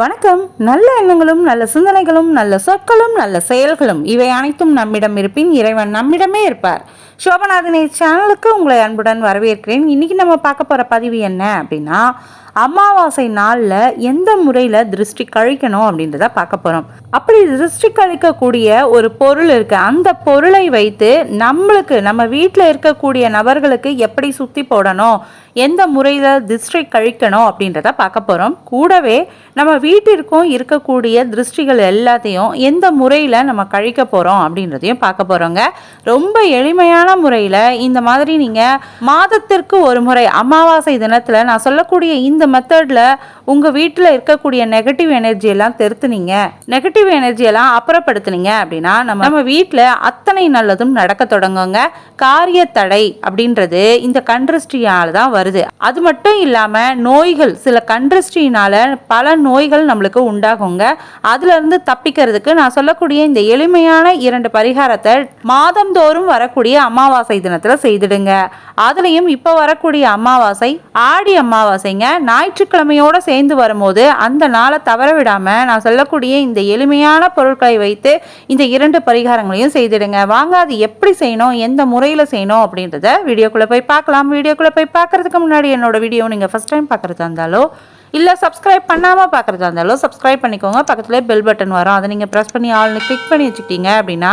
வணக்கம். நல்ல எண்ணங்களும் நல்ல சிந்தனைகளும் நல்ல சொற்களும் நல்ல செயல்களும் இவை அனைத்தும் நம்மிடம் இருப்பின் இறைவன் நம்மிடமே இருப்பார். சோபநாதனை சேனலுக்கு உங்களை அன்புடன் வரவேற்கிறேன். இன்றைக்கி நம்ம பார்க்க போகிற பதிவு என்ன அப்படின்னா அமாவாசை நாளில் எந்த முறையில் திருஷ்டி கழிக்கணும் அப்படின்றத பார்க்க போகிறோம் அப்படி திருஷ்டி கழிக்கக்கூடிய ஒரு பொருள் இருக்குது அந்த பொருளை வைத்து நம்மளுக்கு நம்ம வீட்டில் இருக்கக்கூடிய நபர்களுக்கு எப்படி சுற்றி போடணும் எந்த முறையில் திருஷ்டி கழிக்கணும் அப்படின்றத பார்க்க போகிறோம் கூடவே நம்ம வீட்டிற்கும் இருக்கக்கூடிய திருஷ்டிகள் எல்லாத்தையும் எந்த முறையில் நம்ம கழிக்க போகிறோம் அப்படின்றதையும் பார்க்க போகிறோங்க ரொம்ப எளிமையான முறையில் இந்த மாதிரி நீங்கள் மாதத்திற்கு ஒரு முறை அமாவாசை தினத்தில் நான் சொல்லக்கூடிய இந்த மெத்தடில் உங்கள் வீட்டில் இருக்கக்கூடிய நெகட்டிவ் எனர்ஜி எல்லாம் தெருத்துனீங்க. நெகட்டிவ் எனர்ஜி எல்லாம் அப்புறப்படுத்துனீங்க அப்படின்னா நம்ம நம்ம வீட்டில் அத்தனை நல்லதும் நடக்க தொடங்குங்க. காரிய தடை அப்படின்றது இந்த கண்ட்ரஸ்டியால் தான் வருது. அது மட்டும் இல்லாமல் நோய்கள் சில கண்ட்ரஸ்டினால் பல நோய்கள் நம்மளுக்கு உண்டாகுங்க. அதுலேருந்து தப்பிக்கிறதுக்கு நான் சொல்லக்கூடிய இந்த எளிமையான இரண்டு பரிகாரத்தை மாதந்தோறும் வரக்கூடிய அமாவாசை தினத்தில் செய்திடுங்க. அதுலேயும் இப்போ வரக்கூடிய அமாவாசை ஆடி அமாவாசைங்க ஞாயிற்றுக்கிழமையோடு சேர்ந்து வரும்போது அந்த நாளை தவற விடாமல் நான் சொல்லக்கூடிய இந்த எளிமையான பொருட்களை வைத்து இந்த இரண்டு பரிகாரங்களையும் செய்திடுங்க. வாங்க அது எப்படி செய்யணும் எந்த முறையில் செய்யணும் அப்படின்றத வீடியோக்குள்ளே போய் பார்க்கலாம். வீடியோக்குள்ளே போய் பார்க்கறதுக்கு முன்னாடி என்னோட வீடியோ நீங்கள் ஃபஸ்ட் டைம் பார்க்குறதா இருந்தாலோ இல்லை சப்ஸ்கிரைப் பண்ணாமல் பார்க்குறதா இருந்தாலும் சப்ஸ்கிரைப் பண்ணிக்கோங்க. பக்கத்துலேயே பெல் பட்டன் வரும். அதை நீங்கள் ப்ரெஸ் பண்ணி ஆள்னு கிளிக் பண்ணி வச்சுக்கிட்டீங்க அப்படின்னா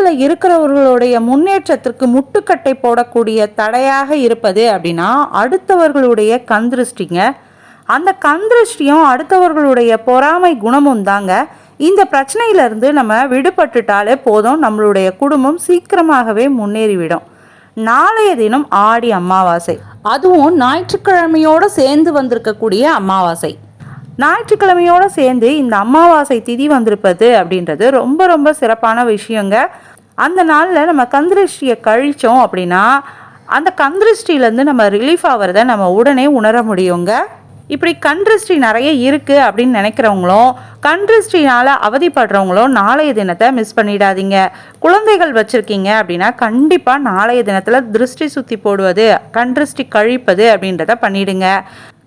குடும்பத்தில் இருக்கிறவர்களுடைய முன்னேற்றத்திற்கு முட்டுக்கட்டை போடக்கூடிய தடையாக இருப்பது அப்படின்னா அடுத்தவர்களுடைய கந்திருஷ்டிங்க அந்த கந்திருஷ்டியும் அடுத்தவர்களுடைய பொறாமை குணமும் தாங்க. இந்த பிரச்சனையிலிருந்து நம்ம விடுபட்டுட்டாலே போதும் நம்மளுடைய குடும்பம் சீக்கிரமாகவே முன்னேறிவிடும். நாளைய தினம் ஆடி அமாவாசை. அதுவும் ஞாயிற்றுக்கிழமையோடு சேர்ந்து வந்திருக்கக்கூடிய அமாவாசை. ஞாயிற்றுக்கிழமையோடு சேர்ந்து இந்த அமாவாசை திதி வந்திருப்பது அப்படின்றது ரொம்ப ரொம்ப சிறப்பான விஷயங்க. அந்த நாளில் நம்ம கந்திருஷ்டியை கழித்தோம் அப்படின்னா அந்த கந்திருஷ்டியிலேருந்து நம்ம ரிலீஃப் ஆகிறத நம்ம உடனே உணர முடியுங்க. இப்படி கண்ட்ரிஸ்ட்ரி நிறைய இருக்குது அப்படின்னு நினைக்கிறவங்களும் கண்ட்ரிஸ்ட்ரினால் அவதிப்படுறவங்களும் நாளைய தினத்தை மிஸ் பண்ணிடாதீங்க. குழந்தைகள் வச்சுருக்கீங்க அப்படின்னா கண்டிப்பாக நாளைய தினத்தில் திருஷ்டி சுற்றி போடுவது கண்ட்ரிஸ்டி கழிப்பது அப்படின்றத பண்ணிடுங்க.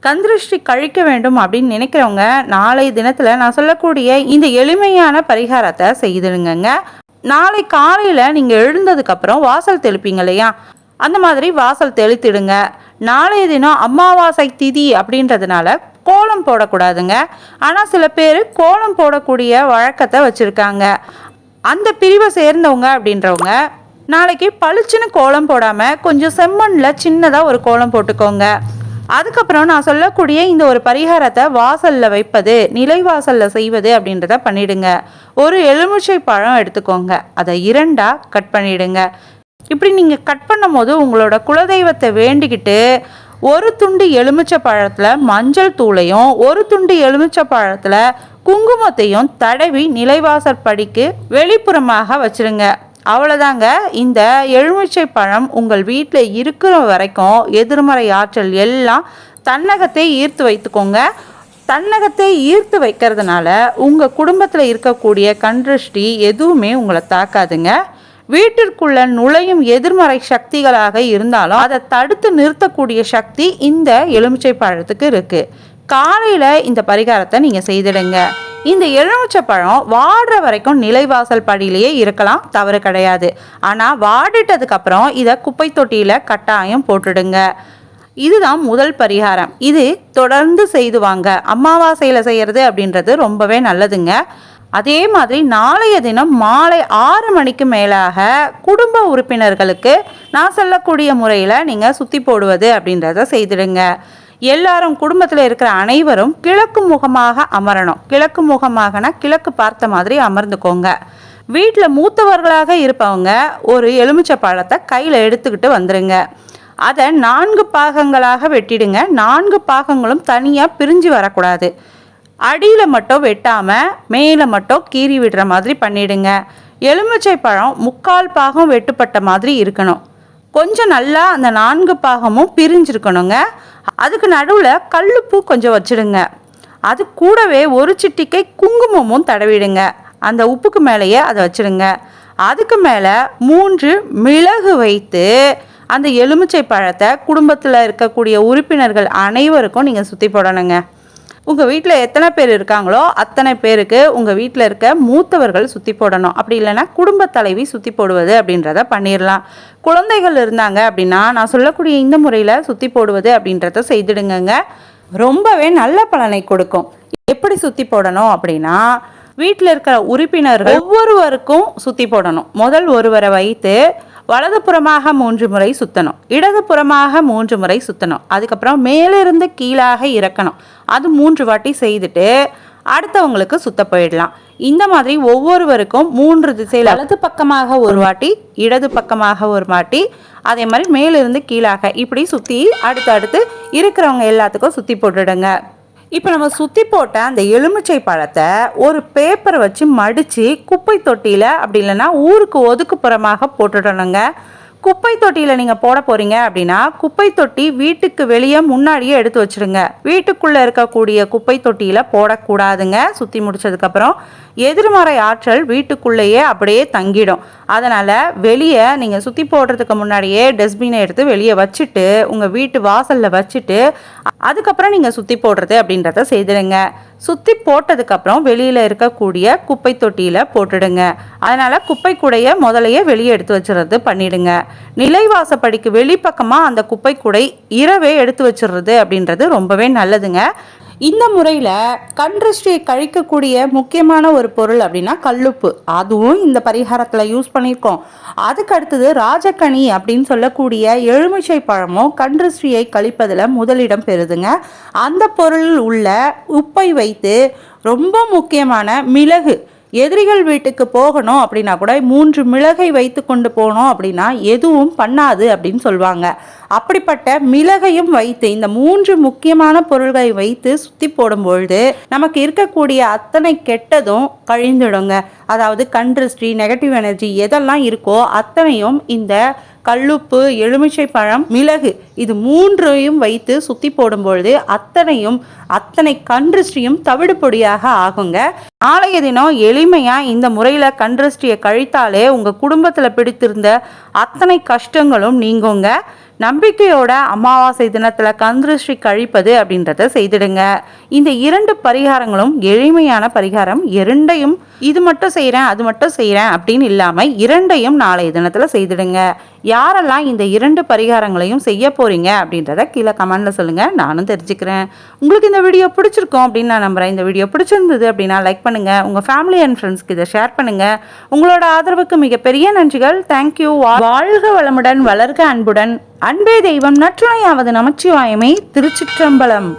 கந்திருஷ்டி கழிக்க வேண்டும் அப்படின்னு நினைக்கிறவங்க நாளை தினத்தில் நான் சொல்லக்கூடிய இந்த எளிமையான பரிகாரத்தை செய்திடுங்க நாளை காலையில் நீங்கள் எழுந்ததுக்கப்புறம் வாசல் தெளிப்பீங்க இல்லையா? அந்த மாதிரி வாசல் தெளித்திடுங்க. நாளைய தினம் அமாவாசை திதி அப்படின்றதுனால கோலம் போடக்கூடாதுங்க. ஆனால் சில பேர் கோலம் போடக்கூடிய வழக்கத்தை வச்சுருக்காங்க. அந்த பிரிவை சேர்ந்தவங்க அப்படின்றவங்க நாளைக்கு பளிச்சுன்னு கோலம் போடாமல் கொஞ்சம் செம்மண்ணில் சின்னதாக ஒரு கோலம் போட்டுக்கோங்க. அதுக்கப்புறம் நான் சொல்லக்கூடிய இந்த ஒரு பரிகாரத்தை வாசலில் வைப்பது நிலைவாசலில் செய்வது அப்படின்றத பண்ணிடுங்க. ஒரு எலுமிச்சை பழம் எடுத்துக்கோங்க. அதை இரண்டாக கட் பண்ணிடுங்க. இப்படி நீங்கள் கட் பண்ணும் போது உங்களோட குலதெய்வத்தை வேண்டிக்கிட்டு ஒரு துண்டு எலுமிச்சை பழத்தில் மஞ்சள் தூளையும் ஒரு துண்டு எலுமிச்சை பழத்தில் குங்குமத்தையும் தடவி நிலைவாசல் படிக்கு வெளிப்புறமாக வச்சுருங்க. அவ்வளோதாங்க இந்த எலுமிச்சை பழம் உங்கள் வீட்டில் இருக்கிற வரைக்கும் எதிர்மறை ஆற்றல் எல்லாம் தன்னகத்தை ஈர்த்து வைத்துக்கோங்க. தன்னகத்தை ஈர்த்து வைக்கிறதுனால உங்கள் குடும்பத்தில் இருக்கக்கூடிய கண்திருஷ்டி எதுவுமே உங்களை தாக்காதுங்க. வீட்டிற்குள்ள நுழையும் எதிர்மறை சக்திகளாக இருந்தாலும் அதை தடுத்து நிறுத்தக்கூடிய சக்தி இந்த எலுமிச்சை பழத்துக்கு இருக்குது காலையில் இந்த பரிகாரத்தை நீங்கள் செய்திடுங்க. இந்த எலுமிச்சை பழம் வாடுற வரைக்கும் நிலைவாசல் படியிலேயே இருக்கலாம் தவறு கிடையாது. ஆனால் வாடிட்டதுக்கப்புறம் இதை குப்பை தொட்டியில் கட்டாயம் போட்டுடுங்க. இதுதான் முதல் பரிகாரம். இது தொடர்ந்து செய்து வாங்க. அமாவாசையில் செய்கிறது அப்படின்றது ரொம்பவே நல்லதுங்க. அதே மாதிரி நாளைய தினம் மாலை ஆறு மணிக்கு மேலாக குடும்ப உறுப்பினர்களுக்கு நான் சொல்லக்கூடிய முறையில் நீங்கள் சுற்றி போடுவது அப்படின்றத செய்திடுங்க. எல்லாரும் குடும்பத்தில் இருக்கிற அனைவரும் கிழக்கு முகமாக அமரணும். கிழக்கு முகமாகனா கிழக்கு பார்த்த மாதிரி அமர்ந்துக்கோங்க. வீட்டில் மூத்தவர்களாக இருப்பவங்க ஒரு எலுமிச்சை பழத்தை கையில் எடுத்துக்கிட்டு வந்துடுங்க அதை நான்கு பாகங்களாக வெட்டிடுங்க. நான்கு பாகங்களும் தனியாக பிரிஞ்சு வரக்கூடாது. அடியில் மட்டும் வெட்டாமல் மேலே மட்டும் கீறி விடுற மாதிரி பண்ணிடுங்க. எலுமிச்சை பழம் முக்கால் பாகம் வெட்டுப்பட்ட மாதிரி இருக்கணும். கொஞ்சம் நல்லா அந்த நான்கு பாகமும் பிரிஞ்சிருக்கணுங்க. அதுக்கு நடுவில் கல்லுப்பு கொஞ்சம் வச்சிடுங்க. அது கூடவே ஒரு சிட்டிக்கை குங்குமமும் தடவிடுங்க. அந்த உப்புக்கு மேலேயே அதை வச்சிடுங்க. அதுக்கு மேலே மூன்று மிளகு வைத்து அந்த எலுமிச்சை பழத்தை குடும்பத்தில் இருக்கக்கூடிய உறுப்பினர்கள் அனைவருக்கும் நீங்கள் சுற்றி போடணுங்க. உங்கள் வீட்டில் எத்தனை பேர் இருக்காங்களோ அத்தனை பேருக்கு உங்கள் வீட்டில் இருக்க மூத்தவர்கள் சுற்றி போடணும். அப்படி இல்லைன்னா குடும்ப தலைவி சுற்றி போடுவது அப்படின்றத பண்ணிடலாம் குழந்தைகள் இருந்தாங்க அப்படின்னா நான் சொல்லக்கூடிய இந்த முறையில் சுற்றி போடுவது அப்படின்றத செய்திடுங்க ரொம்பவே நல்ல பலனை கொடுக்கும். எப்படி சுற்றி போடணும் அப்படின்னா வீட்டில் இருக்கிற உறுப்பினர்கள் ஒவ்வொருவருக்கும் சுற்றி போடணும். முதல் ஒருவரை வைத்து வலதுபுறமாக மூன்று முறை சுத்தணும். இடதுபுறமாக மூன்று முறை சுத்தணும். அதுக்கப்புறம் மேலிருந்து கீழாக இறக்கணும். அது மூன்று வாட்டி செய்துட்டு அடுத்தவங்களுக்கு சுத்த போயிடலாம். இந்த மாதிரி ஒவ்வொருவருக்கும் மூன்று திசையில் வலது பக்கமாக ஒரு வாட்டி இடது பக்கமாக ஒரு வாட்டி அதே மாதிரி மேலிருந்து கீழாக இப்படி சுற்றி அடுத்து அடுத்து இருக்கிறவங்க எல்லாத்துக்கும் சுற்றி போட்டுடுங்க. இப்போ நம்ம சுற்றி போட்ட அந்த எலுமிச்சை பழத்தை ஒரு பேப்பரை வச்சு மடித்து குப்பை தொட்டியில் அப்படி இல்லைன்னா ஊருக்கு ஒதுக்குப்புறமாக போட்டுடணுங்க. குப்பை தொட்டியில் நீங்கள் போட போகிறீங்க அப்படின்னா குப்பை தொட்டி வீட்டுக்கு வெளியே முன்னாடியே எடுத்து வச்சிருங்க. வீட்டுக்குள்ளே இருக்கக்கூடிய குப்பை தொட்டியில் போடக்கூடாதுங்க. சுற்றி முடிச்சதுக்கப்புறம் எதிர்மறை ஆற்றல் வீட்டுக்குள்ளேயே அப்படியே தங்கிடும். அதனால் வெளியே நீங்கள் சுற்றி போடுறதுக்கு முன்னாடியே டஸ்ட்பினை எடுத்து வெளியே வச்சுட்டு உங்கள் வீட்டு வாசலில் வச்சுட்டு அதுக்கப்புறம் நீங்கள் சுற்றி போடுறது அப்படின்றத செய்திடுங்க. சுற்றி போட்டதுக்கப்புறம் வெளியில் இருக்கக்கூடிய குப்பை தொட்டியில் போட்டுடுங்க. அதனால் குப்பை கூடைய முதலையே வெளியே எடுத்து வச்சுறது பண்ணிடுங்க. நிலைவாசப்படிக்கு வெளிப்பக்கமாக அந்த குப்பை கூடை இரவே எடுத்து வச்சிடுறது அப்படின்றது ரொம்பவே நல்லதுங்க. இந்த முறையில் கண்ட்ரிஸ்டியை கழிக்கக்கூடிய முக்கியமான ஒரு பொருள் அப்படின்னா கல்லுப்பு. அதுவும் இந்த பரிகாரத்தில் யூஸ் பண்ணியிருக்கோம். அதுக்கு அடுத்தது ராஜக்கனி அப்படின்னு சொல்லக்கூடிய எலுமிச்சை பழமும் கண்ட்ரிஸ்டியை கழிப்பதில் முதலிடம் பெறுதுங்க. அந்த பொருளில் உள்ள உப்பை வைத்து ரொம்ப முக்கியமான மிளகு எதிரிகள் வீட்டுக்கு போகணும் அப்படின்னா கூட மூன்று மிளகை வைத்து கொண்டு போனோம் அப்படின்னா எதுவும் பண்ணாது அப்படின்னு சொல்லுவாங்க அப்படிப்பட்ட மிளகையும் வைத்து இந்த மூன்று முக்கியமான பொருள்களை வைத்து சுத்தி போடும்பொழுது நமக்கு இருக்கக்கூடிய அத்தனை கெட்டதும் கழிந்துடுங்க. அதாவது கண்ட்ரிஸ்டி நெகட்டிவ் எனர்ஜி எதெல்லாம் இருக்கோ அத்தனையும் இந்த கல்லுப்பு எலுமிச்சை பழம் மிளகு இது மூன்றையும் வைத்து சுத்தி போடும்பொழுது அத்தனையும் அத்தனை கன்றுஷ்டியும் தவிடு பொடியாக ஆகுங்க. நாளைய தினம் எளிமையாக இந்த முறையில் கன்றுஷ்டியை கழித்தாலே உங்கள் குடும்பத்தில் பிடித்திருந்த அத்தனை கஷ்டங்களும் நீங்குங்க. நம்பிக்கையோட அமாவாசை தினத்தில் கந்திருஷ்டி கழிப்பது அப்படின்றத செய்திடுங்க. இந்த இரண்டு பரிகாரங்களும் எளிமையான பரிகாரம். இரண்டையும் இது மட்டும் செய்கிறேன் அது மட்டும் செய்கிறேன் அப்படின்னு இல்லாமல் இரண்டையும் நாளைய தினத்தில் செய்திடுங்க. யாரெல்லாம் இந்த இரண்டு பரிகாரங்களையும் செய்ய போகிறீங்க அப்படின்றத கீழே கமெண்டில் சொல்லுங்கள் நானும் தெரிஞ்சுக்கிறேன். உங்களுக்கு இந்த வீடியோ பிடிச்சிருக்கும் அப்படின்னு நான் நம்புகிறேன் இந்த வீடியோ பிடிச்சிருந்தது அப்படின்னா லைக் பண்ணுங்கள் உங்கள் ஃபேமிலி அண்ட் ஃப்ரெண்ட்ஸ்க்கு இதை ஷேர் பண்ணுங்கள் உங்களோட ஆதரவுக்கு மிகப்பெரிய நன்றிகள். தேங்க்யூ வாழ்க வளமுடன் வளர்க அன்புடன். அன்பே தெய்வம் நற்றுணையாவது நமச்சிவாயமே திருச்சிற்றம்பலம்.